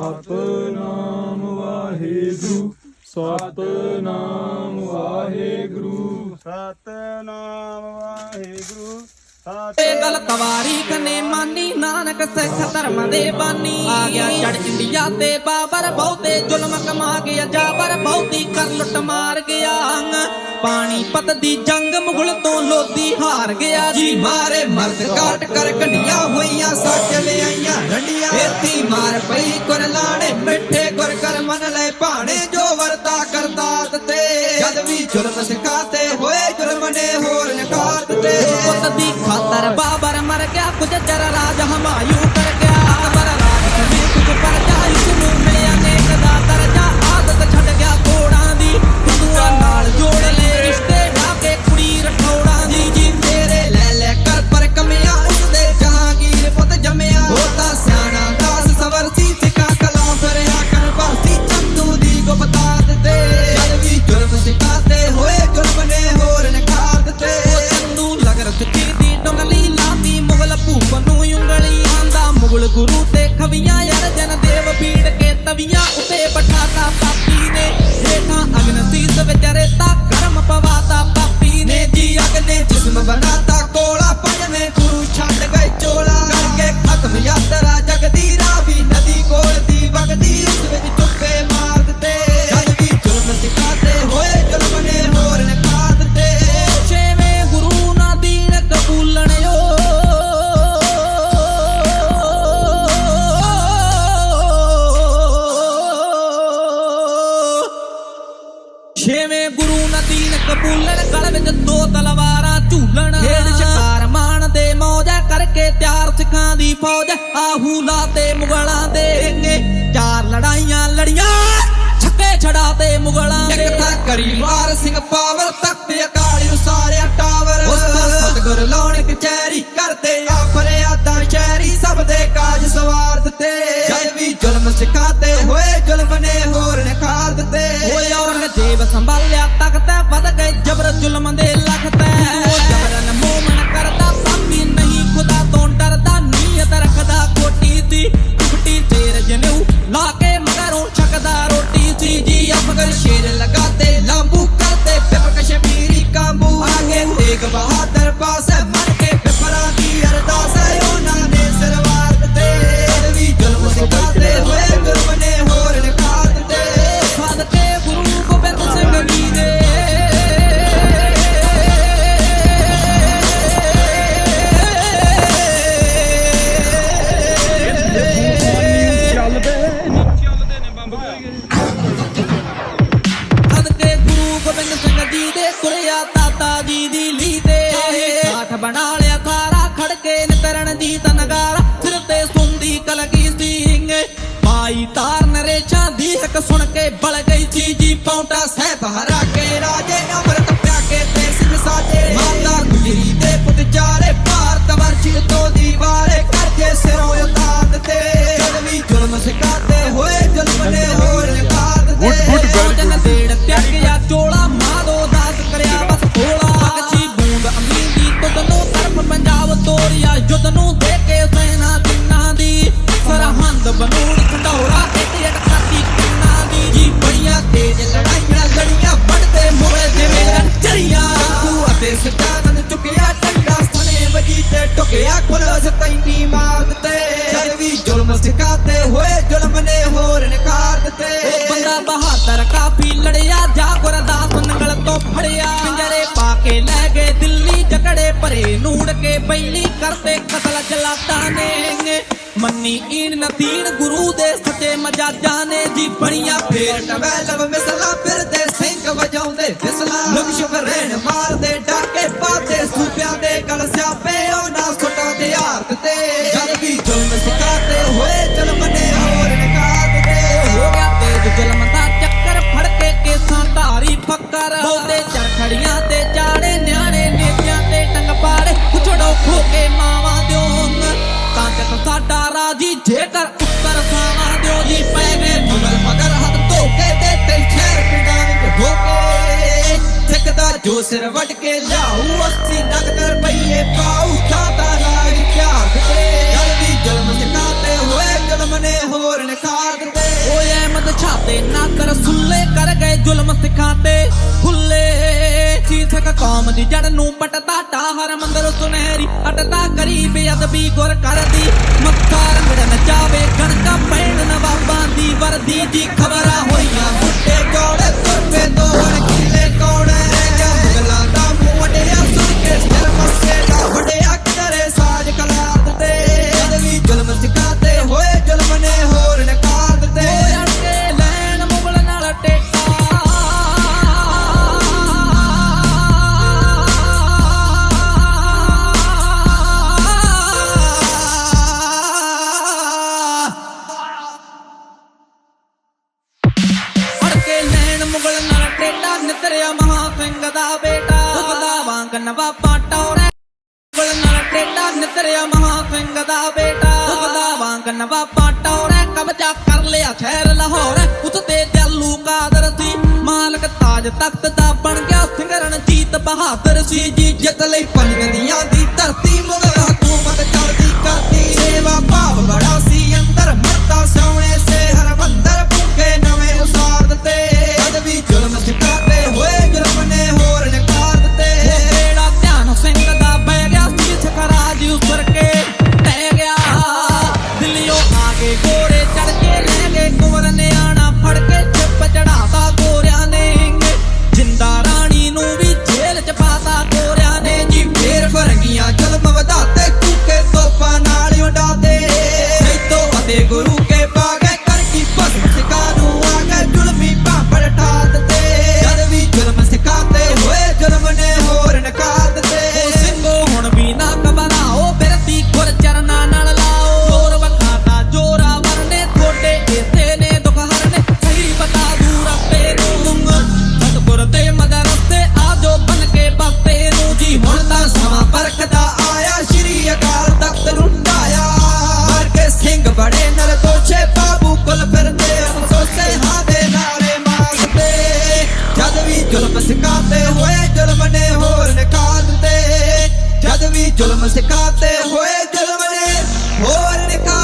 ਸਤਨਾਮ ਵਾਹਿਗੁਰੂ ਸਤਨਾਮ ਵਾਹਿਗੁਰੂ। ਸਤਨਾਮ ਵਾਹਿਗੁਰੂ ਤੇ ਗਲ ਤਵਾਰੀ ਕਨੇ ਮਾਨੀ ਨਾਨਕ ਸਿੱਖ ਧਰਮ ਦੇ ਬਾਨੀ। ਆ ਗਿਆ ਚੜ ਇੰਡੀਆ ਤੇ ਬਾਬਰ ਬਹੁਤੇ ਜ਼ੁਲਮ ਕਮਾ ਗਿਆ ਜਾਬਰ ਬਹੁਤੀ ਕਰ ਲੁੱਟ ਮਾਰ ਗਿਆ। ਪਾਣੀ ਪਤ ਦੀ ਜੰਗ ਮੁਗਲ ਤੋਂ ਲੋਦੀ ਹਾਰ ਗਿਆ। ਜੀ ਮਾਰੇ ਮਰਦ ਕਾਟ ਕਰ ਕੰਡੀਆਂ ਹੋਈਆਂ ਸੱਚ ਲਿਆਈਆਂ ਰੰਡੀਆਂ ਪਈ ਲਾਣੇ ਮਿੱਠੇ ਗੁਰ ਕਰ ਮਨ ਲੈ ਭਾਣੇ ਜੋ ਵਰਤਾ ਕਰਤਾਤ ਤੇ। ਜਦ ਵੀ ਜ਼ੁਲਮ ਸਿਖਾਤੇ ਹੋਏ ਜ਼ੁਲਮ ਨੇ ਹੋਰ ਨਕਾਤ ਤੇ। ਪੁੱਤ ਦੀ ਖਾਤਰ ਬਾਬਰ ਮਰ ਗਿਆ, ਕੁਝ ਚਰ ਰਾਜ ਹਮਾਯੂ ਦੀ ਫੌਜ ਆਹੂ ਲਾਤੇ ਮੁਗਲਾਂ ਦੇ ਅੱਗੇ। ਚਾਰ ਲੜਾਈਆਂ ਲੜੀਆਂ ਛੱਕੇ ਛੜਾ ਤੇ ਮੁਗਲਾਂ ਦੇ। ਇੱਕ ਥਾਂ ਕਰੀ ਵਾਰ ਸਿੰਘ ਪਾਵਰ ਤਖਤ ਅਕਾਲੀ ਉਸਾਰਿਆ ਟਾਵਰ। ਉਸ ਸਤਗੁਰ ਲਾਉਣ ਕਚਹਿਰੀ ਕਰਦੇ ਆ ਫਰਿਆਦਾਂ ਸ਼ਹਿਰੀ ਸਭ ਦੇ ਕਾਜ ਸਵਾਰ ਦਿੱਤੇ। ਜਦ ਵੀ ਜ਼ੁਲਮ ਸਿਖਾਤੇ ਹੋਏ ਜ਼ੁਲਮ ਨੇ ਹੋਰ ਨਿਖਾਰ ਦਿੱਤੇ। ਓਏ ਔਰੰਗਜ਼ੇਬ ਸੰਭਾਲਿਆ ਤਖਤ ਸੁਣ ਕੇ ਬਲ ਗਈ ਸੀ ਜੀ ਪੌਂਟਾ ਸਹਿਬ ਹਰਾ ਸਿਖਾਤੇ ਹੋਏ ਜ਼ੁਲਮ ਨੇ ਹੋਰ ਨਕਾਰ ਦਿੱਤੇ। ਉਹ ਬੰਦਾ ਬਹਾਦਰ ਕਾਫੀ ਲੜਿਆ ਜਾ ਗੁਰਦਾਸ ਨੰਗਲ ਤੋਂ ਫੜਿਆ। ਪਿੰਜਰੇ ਪਾ ਕੇ ਲੈ ਗਏ ਦਿੱਲੀ ਜਕੜੇ ਭਰੇ ਨੂੜ ਕੇ ਬੈਲੀ ਕਰਦੇ ਕਤਲ ਜਲਾਤਾਂ ਨੇ। ਮੰਨੀ ਈਨ ਨਦੀਨ ਗੁਰੂ ਦੇ ਸੱਚੇ ਮਜਾਜਾਂ ਨੇ। ਜੀ ਬਣੀਆਂ ਫੇਰ ਟਵੈਲਵ ਮਿਸਲਾ ਫਿਰਦੇ ਸਿੰਘ ਵਜਾਉਂਦੇ ਫਿਸਲਾ। ਲੁਕਸ਼ ਰਹਿਣ ਮਾਰਦੇ ਡਾਕੇ ਪਾਤੇ ਸੂਪਿਆਂ ਦੇ ਗਲ ਸਿਆਪੇ ਉਹਨਾਂ ਯਾਰਾ ਜੀ, ਜੇਕਰ ਉੱਤਰ ਸਾਵਾ ਦਿਓ ਜੀ ਪੈ ਗਏ ਮਗਰ ਮਗਰ ਹੱਥ ਧੋਕੇ ਤੇ ਤਿੰਨ ਸ਼ਹਿਰ ਪਿੰਡਾਂ ਵਿੱਚ ਹੋ ਕੇ। ਜੋ ਸਿਰ ਵੱਢ ਕੇ ਲਾਹੂ ਅਸੀਂ ਨਗਦ ਰੁਪਈਏ ਪਾਉ ਖਾਤਾ ਲਾਗ ਪਿਆਰ ਦੇ ਜਲਦੀ ਜਲਮ ਸਿਕਾਤੇ ਹੋਏ, ਜਲਮ ਨੇ ਹੋਰ ਨਿਖਾਰ ਦਿੱਤੇ। ਓਏ ਅਹਿਮਦ ਛਾਤੇ ਨਾ ਕਰ ਸੁੱਲੇ, ਕਰ ਗਏ ਜ਼ੁਲਮ ਸਿਕਾਤੇ ਖੁੱਲੇ ਕੌਮ ਦੀ ਜੜ ਨੂੰ ਪਟਦਾ ਟਾ ਹਰ ਮੰਦਰ ਸੁਨਹਿਰੀ ਅਟਦਾ ਕਰੀ ਬੇਅਦਬੀ ਗੁਰ ਕਰਦੀ Didi ਸਿੰਘ ਦਾ ਬੇਟਾ। ਵਾਂਗ ਨਵਾਬਾ ਟੌਰੇ ਕਬਜ਼ਾ ਕਰ ਲਿਆ ਸ਼ਹਿਰ ਲਾਹੌਰ। ਉਤਤੇ ਜੱਲੂ ਕਾਦਰ ਸੀ। ਮਾਲਕ ਤਾਜ ਤਖਤ ਦਾ ਬਣ ਗਿਆ ਸਿੰਘ ਰਣਜੀਤ ਬਹਾਦਰ ਸੀ ਜੀ, ਜਿੱਤ ਲਈ ਪੰਜ ਨਦੀਆਂ ਦੀ ਧਰਤੀ ਮੁਗਲ ਜ਼ੁਲਮ ਸਿਕਾਤੇ ਹੋਏ, ਜ਼ੁਲਮ ਨੇ ਹੋਰ ਨਿਕਾਲ ਦਿੱਤੇ। ਜਦ ਵੀ ਜ਼ੁਲਮ ਸਿਕਾਤੇ ਹੋਏ, ਜ਼ੁਲਮ ਨੇ ਹੋਰ ਨਿਕਾਲ